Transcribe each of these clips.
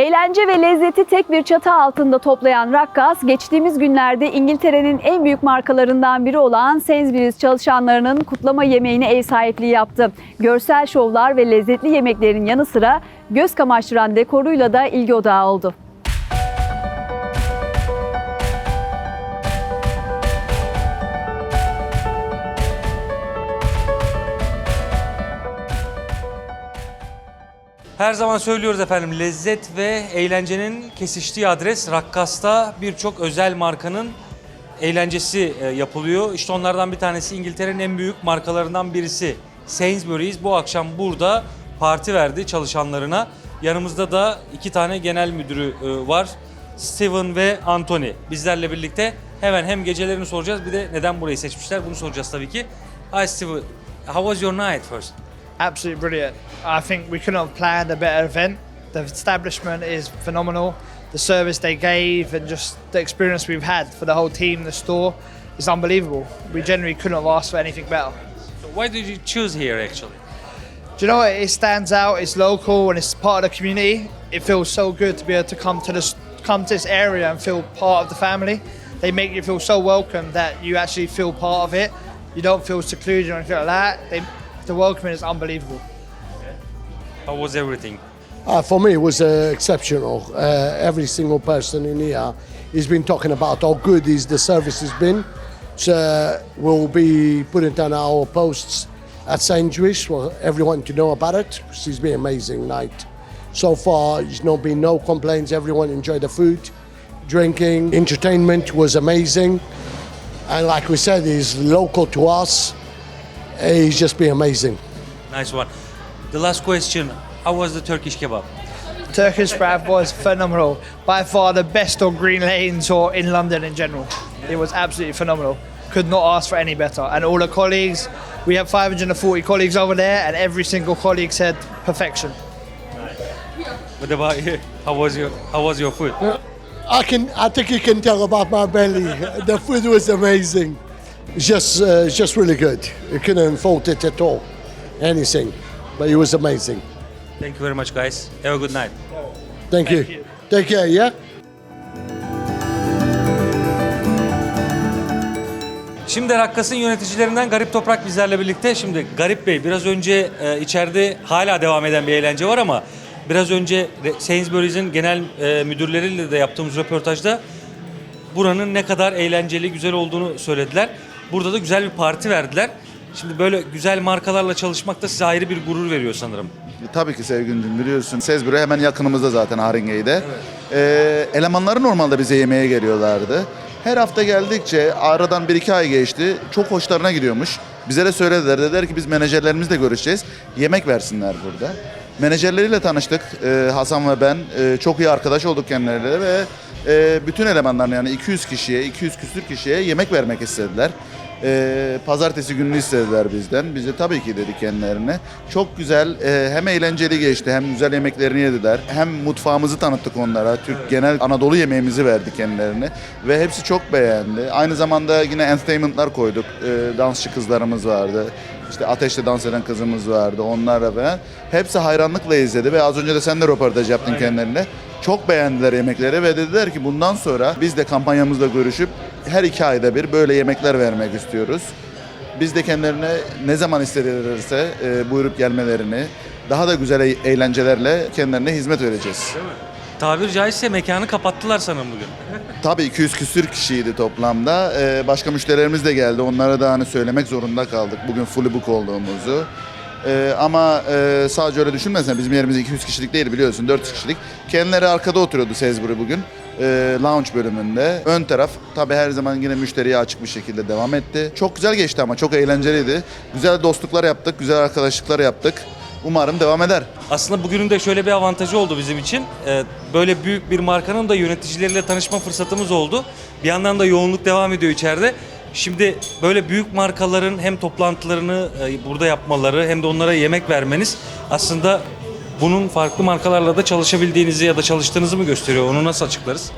Eğlence ve lezzeti tek bir çatı altında toplayan Rakkas, geçtiğimiz günlerde İngiltere'nin en büyük markalarından biri olan Sainsbury's çalışanlarının kutlama yemeğine ev sahipliği yaptı. Görsel şovlar ve lezzetli yemeklerin yanı sıra göz kamaştıran dekoruyla da ilgi odağı oldu. Her zaman söylüyoruz efendim lezzet ve eğlencenin kesiştiği adres Rakkas'ta birçok özel markanın eğlencesi e, yapılıyor. İşte onlardan bir tanesi İngiltere'nin en büyük markalarından birisi Sainsbury's bu akşam burada parti verdi çalışanlarına. Yanımızda da iki tane genel müdürü e, var. Steven ve Anthony. Bizlerle birlikte hemen hem gecelerini soracağız bir de neden burayı seçmişler bunu soracağız tabii ki. Hi Steven, how was your night first? Absolutely brilliant. I think we couldn't have planned a better event. The establishment is phenomenal. The service they gave and just the experience we've had for the whole team, the store, is unbelievable. We generally couldn't have asked for anything better. Why did you choose here actually? Do you know what? It stands out. It's local and it's part of the community. It feels so good to be able to come to this come to this area and feel part of the family. They make you feel so welcome that you actually feel part of it. You don't feel secluded or anything like that. They, the welcoming is unbelievable. How was everything? Uh, for me, it was uh, exceptional. Uh, every single person in here has been talking about how good is the service has been. So we'll be putting down our posts at St. Jewish for everyone to know about it. It's been an amazing night. So far, there's not been no complaints. Everyone enjoyed the food, drinking, entertainment was amazing. And like we said, it's local to us. He's just been amazing. Nice one. The last question, how was the Turkish kebab? Turkish wrap was phenomenal. By far the best on Green Lanes or in London in general. It was absolutely phenomenal. Could not ask for any better. And all the colleagues, we have 540 colleagues over there, and every single colleague said perfection. What about you? How was your How was your food? I can. I think you can tell about my belly. the food was amazing. Just, uh, just really good. You couldn't fault it at all. Anything, but it was amazing. Thank you very much, guys. Have a good night. Thank, you. you. Take care. Yeah. Şimdi Rakkas'ın yöneticilerinden Garip Toprak bizlerle birlikte. Şimdi Garip Bey biraz önce e, içeride hala devam eden bir eğlence var ama biraz önce Re- Sainsbury's'in genel e, müdürleriyle de yaptığımız röportajda buranın ne kadar eğlenceli, güzel olduğunu söylediler. Burada da güzel bir parti verdiler. Şimdi böyle güzel markalarla çalışmak da size ayrı bir gurur veriyor sanırım. Tabii ki Sevgüncüm biliyorsun. Sezbüre hemen yakınımızda zaten Haringey'de. Ee, elemanları normalde bize yemeğe geliyorlardı. Her hafta geldikçe aradan bir iki ay geçti. Çok hoşlarına gidiyormuş. Bize de söylediler. Dediler ki biz menajerlerimizle görüşeceğiz. Yemek versinler burada. Menajerleriyle tanıştık. Ee, Hasan ve ben. Ee, çok iyi arkadaş olduk kendileriyle ve e, bütün elemanlarına yani 200 kişiye, 200 küsür kişiye yemek vermek istediler. Ee, pazartesi gününü istediler bizden. Biz de tabii ki dedik kendilerine. Çok güzel, e, hem eğlenceli geçti, hem güzel yemeklerini yediler. Hem mutfağımızı tanıttık onlara. Türk genel Anadolu yemeğimizi verdik kendilerine. Ve hepsi çok beğendi. Aynı zamanda yine entertainment'lar koyduk. Ee, dansçı kızlarımız vardı. İşte ateşle dans eden kızımız vardı. Onlarla falan. Hepsi hayranlıkla izledi ve az önce de sen de röportaj yaptın kendilerine. Çok beğendiler yemekleri ve dediler ki bundan sonra biz de kampanyamızla görüşüp her iki ayda bir böyle yemekler vermek istiyoruz. Biz de kendilerine ne zaman istedilirse e, buyurup gelmelerini, daha da güzel e- eğlencelerle kendilerine hizmet vereceğiz. Tabir caizse mekanı kapattılar sanırım bugün. Tabii 200 küsür kişiydi toplamda. Ee, başka müşterilerimiz de geldi. Onlara da hani söylemek zorunda kaldık bugün fully book olduğumuzu. Ee, ama e, sadece öyle düşünmesen bizim yerimiz 200 kişilik değil biliyorsun 400 kişilik. Kendileri arkada oturuyordu Sezbury bugün. Ee, lounge bölümünde. Ön taraf tabii her zaman yine müşteriye açık bir şekilde devam etti. Çok güzel geçti ama çok eğlenceliydi. Güzel dostluklar yaptık, güzel arkadaşlıklar yaptık. Umarım devam eder. Aslında bugünün de şöyle bir avantajı oldu bizim için. Ee, Böyle büyük bir markanın da yöneticileriyle tanışma fırsatımız oldu. Bir yandan da yoğunluk devam ediyor içeride. Şimdi böyle büyük markaların hem toplantılarını e, burada yapmaları hem de onlara yemek vermeniz aslında bunun farklı markalarla da çalışabildiğinizi ya da çalıştığınızı mı gösteriyor? Onu nasıl açıklarız?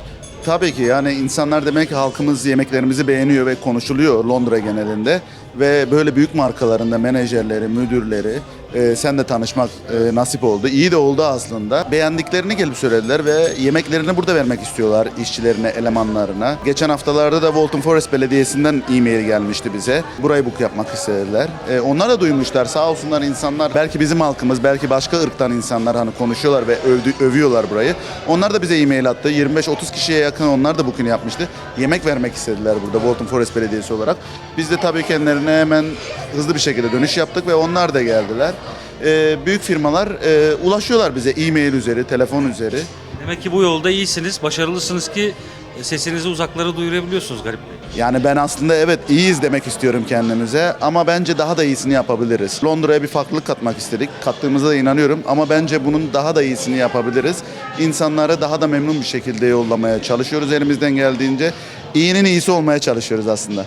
Tabii ki yani insanlar demek ki halkımız yemeklerimizi beğeniyor ve konuşuluyor Londra genelinde. Ve böyle büyük markaların da menajerleri, müdürleri e, sen de tanışmak e, nasip oldu. İyi de oldu aslında. Beğendiklerini gelip söylediler ve yemeklerini burada vermek istiyorlar işçilerine, elemanlarına. Geçen haftalarda da Walton Forest Belediyesi'nden e-mail gelmişti bize. Burayı book yapmak istediler. E, onlar da duymuşlar. Sağ olsunlar insanlar. Belki bizim halkımız, belki başka ırktan insanlar hani konuşuyorlar ve övdü, övüyorlar burayı. Onlar da bize e-mail attı. 25-30 kişiye yakın onlar da booking yapmıştı. Yemek vermek istediler burada Walton Forest Belediyesi olarak. Biz de tabii kendilerine hemen hızlı bir şekilde dönüş yaptık ve onlar da geldiler. E, büyük firmalar e, ulaşıyorlar bize e-mail üzeri, telefon üzeri. Demek ki bu yolda iyisiniz, başarılısınız ki e, sesinizi uzaklara duyurabiliyorsunuz Garip Bey. Yani ben aslında evet iyiyiz demek istiyorum kendimize ama bence daha da iyisini yapabiliriz. Londra'ya bir farklılık katmak istedik. Kattığımıza da inanıyorum ama bence bunun daha da iyisini yapabiliriz. İnsanları daha da memnun bir şekilde yollamaya çalışıyoruz elimizden geldiğince. İyinin iyisi olmaya çalışıyoruz aslında.